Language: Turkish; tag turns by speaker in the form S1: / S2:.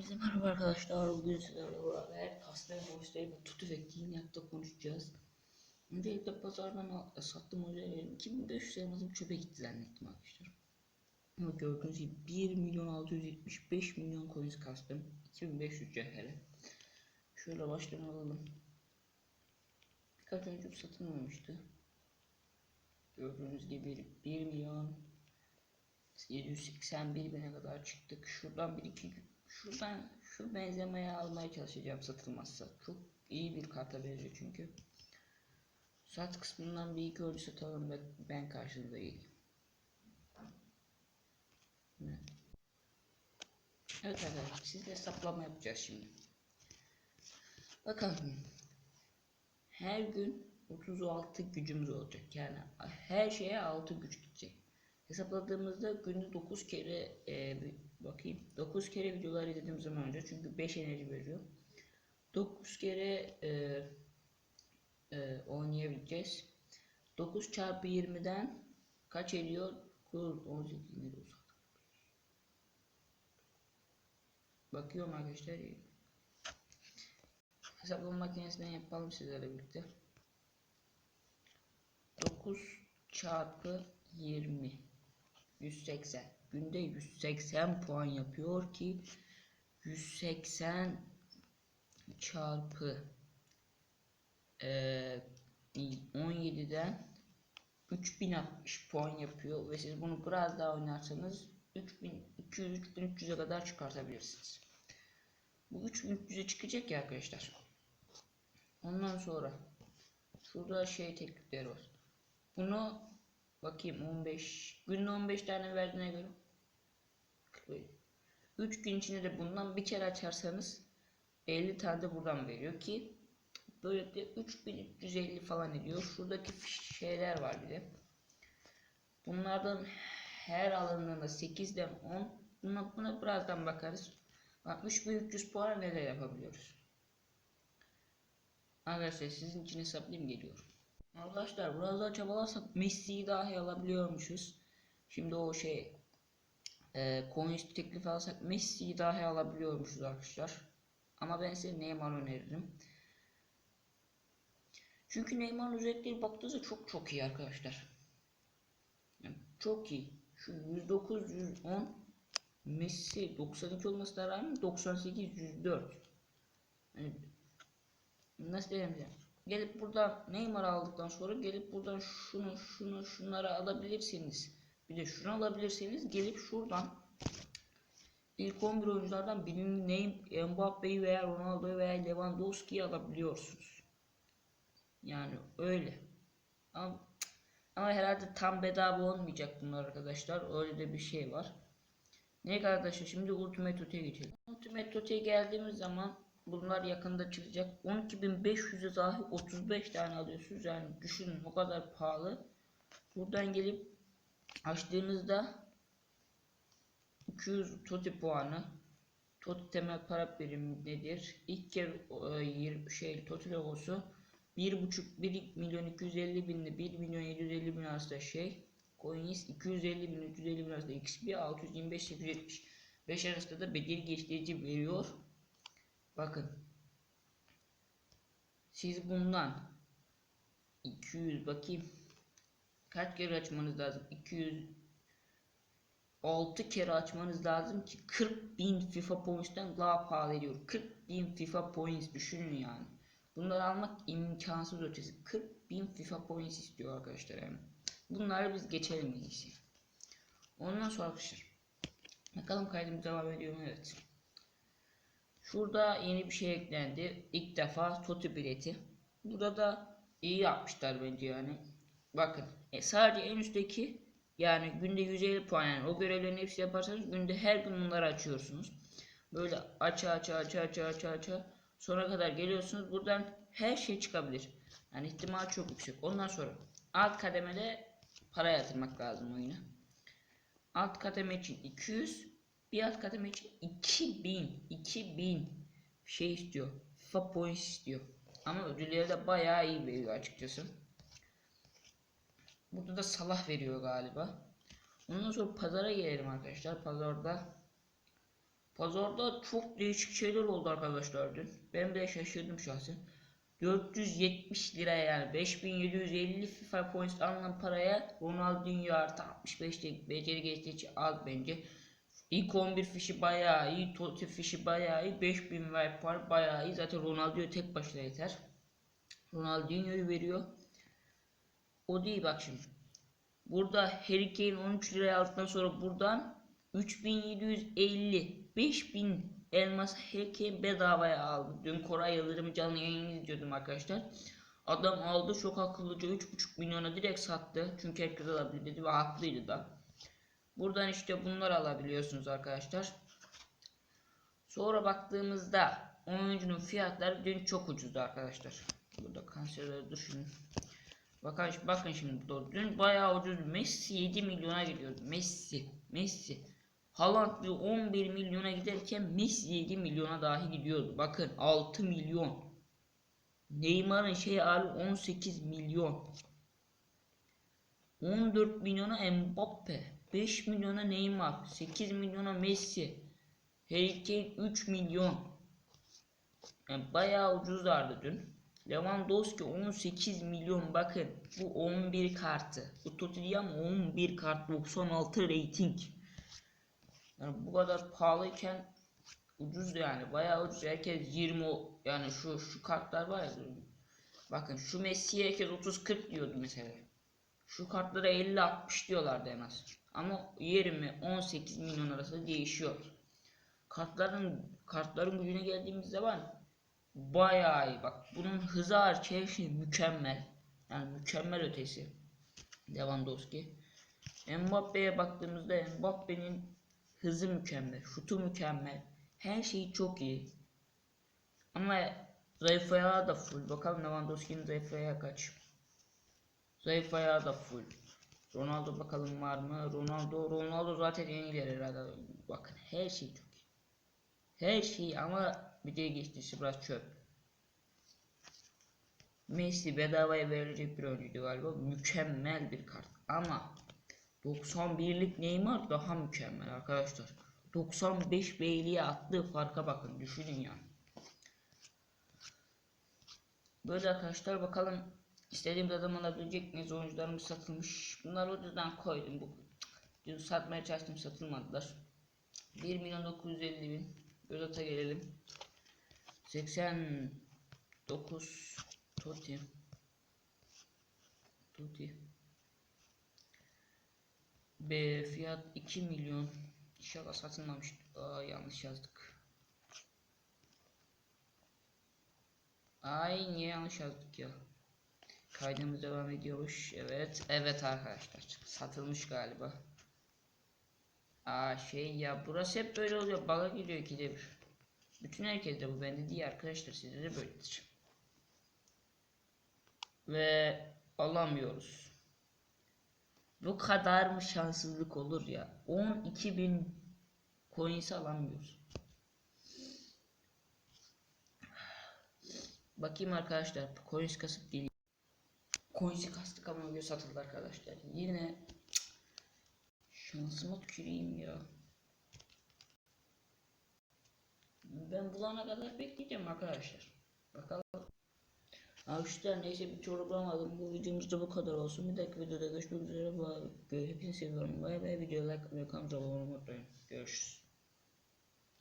S1: Hepinize merhaba arkadaşlar. Bugün sizlerle beraber Kastel Boş'tayım ve Tutu ve Kinyak'ta konuşacağız. Öncelikle pazardan sattığım özelliklerim 2500 elmasım çöpe gitti zannettim arkadaşlar. Ama gördüğünüz gibi 1 milyon 675 milyon coins kastım. 2500 cevhere. Şöyle baştan alalım. Birkaç önce satılmamıştı. Gördüğünüz gibi 1 milyon 781 bine kadar çıktık. Şuradan bir iki şuradan şu benzemeyi almaya çalışacağım satılmazsa. Çok iyi bir karta benziyor çünkü. Sat kısmından bir iki oyuncu satalım ve ben karşınızda geleyim. Evet. Arkadaşlar sizle hesaplama yapacağız şimdi. Bakalım. Her gün 36 gücümüz olacak. Yani her şeye 6 güç gidecek. Hesapladığımızda günde 9 kere e, bakayım 9 kere videolar izlediğim zaman önce çünkü 5 enerji veriyor. 9 kere e, e, oynayabileceğiz. 9 çarpı 20'den kaç ediyor? 18 ne diyorsun? Bakıyorum arkadaşlar. Hesaplama makinesinden yapalım sizlerle birlikte. 9 çarpı 20 180 günde 180 puan yapıyor ki 180 çarpı eee 17'den 3060 puan yapıyor ve siz bunu biraz daha oynarsanız 3200 3300'e kadar çıkartabilirsiniz. Bu 3300'e çıkacak ya arkadaşlar. Ondan sonra şurada şey teklifleri var. Bunu bakayım 15 günde 15 tane verdiğine göre 3 gün içinde de bundan bir kere açarsanız 50 tane de buradan veriyor ki böylelikle 3350 falan ediyor. Şuradaki şeyler var bir de. Bunlardan her alındığında 8'den 10 buna, buna birazdan bakarız. Bak 3300 puan neler yapabiliyoruz. Arkadaşlar sizin için hesaplayayım geliyorum. Arkadaşlar biraz daha çabalarsak Messi'yi dahi alabiliyormuşuz. Şimdi o şey e, coins teklif alsak Messi'yi dahi alabiliyormuşuz arkadaşlar. Ama ben size Neymar öneririm. Çünkü Neymar'ın özellikleri baktığınızda çok çok iyi arkadaşlar. Yani çok iyi. Şu 109 110 Messi 92 olmasına rağmen 98 104. Yani nasıl diyeyim Gelip buradan Neymar aldıktan sonra gelip buradan şunu şunu şunları alabilirsiniz. Bir de şunu alabilirsiniz. Gelip şuradan ilk 11 oyunculardan birini Neym Mbappe'yi veya Ronaldo'yu veya Lewandowski'yi alabiliyorsunuz. Yani öyle. Ama, ama herhalde tam bedava olmayacak bunlar arkadaşlar. Öyle de bir şey var. Ne arkadaşlar şimdi Ultimate Tote'ye geçelim. Ultimate Tote'ye geldiğimiz zaman bunlar yakında çıkacak. 12.500'e dahi 35 tane alıyorsunuz. Yani düşünün o kadar pahalı. Buradan gelip açtığınızda 200 Tote puanı Tote temel para birimi nedir? İlk kere e, şey Tote logosu 1.5 1 milyon 250 bin ile 1 milyon 750 bin arasında şey Coins 250 bin 350 bin arasında XP 625 870 5 arasında da bedel geçirici veriyor. Bakın. Siz bundan 200 bakayım. Kaç kere açmanız lazım? 200 6 kere açmanız lazım ki 40 bin FIFA points'ten daha pahalı ediyor. 40 bin FIFA points düşünün yani. Bunları almak imkansız ötesi. 40 bin FIFA points istiyor arkadaşlar yani. Bunları biz geçelim iyisi. Ondan sonra arkadaşlar. Bakalım kaydımız devam ediyor mu? Evet. Şurada yeni bir şey eklendi. İlk defa Totu bileti. Burada da iyi yapmışlar bence yani. Bakın e, sadece en üstteki yani günde 150 puan yani o görevlerin hepsi yaparsanız günde her gün bunları açıyorsunuz. Böyle aça aça aça aça aça aça sonra kadar geliyorsunuz. Buradan her şey çıkabilir. Yani ihtimal çok yüksek. Ondan sonra alt kademede para yatırmak lazım oyuna. Alt kademe için 200 bir alt kademe için 2000 2000 şey istiyor. FIFA points istiyor. Ama ödülleri de bayağı iyi veriyor açıkçası. Burada da Salah veriyor galiba. Ondan sonra pazara gelelim arkadaşlar. Pazarda Pazarda çok değişik şeyler oldu arkadaşlar dün. Ben de şaşırdım şahsen. 470 lira yani 5750 FIFA points alınan paraya Ronaldinho artı 65 lik beceri geçtiği için az bence. İlk 11 fişi bayağı iyi, Totti fişi bayağı iyi, 5000 wipe var bayağı iyi. Zaten Ronaldinho tek başına yeter. Ronaldinho'yu veriyor. O değil bak şimdi. Burada Harry Kane 13 liraya aldıktan sonra buradan 3750 5000 elmas Harry Kane bedavaya aldı. Dün Koray Yıldırım canlı yayını izliyordum arkadaşlar. Adam aldı çok akıllıca 3.5 milyona direkt sattı. Çünkü herkes alabilir dedi ve haklıydı da. Buradan işte bunları alabiliyorsunuz arkadaşlar. Sonra baktığımızda oyuncunun fiyatları dün çok ucuzdu arkadaşlar. Burada kanserleri düşünün. Bakın, bakın şimdi dün bayağı ucuz. Messi 7 milyona gidiyordu. Messi. Messi. Haaland bir 11 milyona giderken Messi 7 milyona dahi gidiyordu. Bakın 6 milyon. Neymar'ın şey hali 18 milyon. 14 milyona Mbappe. 5 milyona Neymar. 8 milyona Messi. Harry Kane 3 milyon. Yani bayağı ucuzlardı dün. Lewandowski 18 milyon bakın bu 11 kartı. Bu Tottenham 11 kart 96 rating. Yani bu kadar pahalıyken ucuz yani bayağı ucuz. Herkes 20 o- yani şu şu kartlar var ya. Bakın şu Messi'ye herkes 30 40 diyordu mesela. Şu kartlara 50 60 diyorlardı en az. Ama 20 18 milyon arası değişiyor. Kartların kartların gücüne geldiğimiz zaman bayağı iyi bak. Bunun hızı hariç her şey mükemmel. Yani mükemmel ötesi. Lewandowski. Mbappe'ye baktığımızda Mbappe'nin hızı mükemmel, şutu mükemmel. Her şeyi çok iyi. Ama zayıf ayağı da full. Bakalım Lewandowski'nin zayıf ayağı kaç. Zayıf ayağı da full. Ronaldo bakalım var mı? Ronaldo, Ronaldo zaten en ileri herhalde. Bakın her şey çok iyi. Her şey ama bir de geçtisi biraz çöp. Messi bedavaya verilecek bir oyuncuydu galiba. Mükemmel bir kart. Ama 91'lik Neymar daha mükemmel arkadaşlar. 95 Bailey'e attığı farka bakın. Düşünün yani. Böyle arkadaşlar bakalım istediğimiz adam alabilecek miyiz? Oyuncularımız satılmış. Bunları yüzden koydum. Bu, dün satmaya çalıştım satılmadılar. 1 milyon 950 bin. Özata gelelim. 89 Totti. Totti. B fiyat 2 milyon. İnşallah satılmamış. Aa yanlış yazdık. Ay niye yanlış yazdık ya? Kaydımız devam ediyormuş. Evet. Evet arkadaşlar. Satılmış galiba. Aa şey ya burası hep böyle oluyor. Baga giriyor ikide bir. Bütün herkes de bu bende değil arkadaşlar. Sizde de böyledir. Ve alamıyoruz. Bu kadar mı şanssızlık olur ya? 12.000 coins alamıyoruz. Bakayım arkadaşlar. Coins kasıp geliyor. Coins'i kastık ama öyle satıldı arkadaşlar. Yine şansıma tüküreyim ya. Ben bulana kadar bekleyeceğim arkadaşlar. Bakalım. Arkadaşlar neyse bir soru bulamadım. Bu videomuzda bu kadar olsun. Bir dahaki videoda görüşmek üzere. Hepinizi seviyorum. Bay bay. Video like, ve kanala abone olmayı unutmayın. Görüşürüz.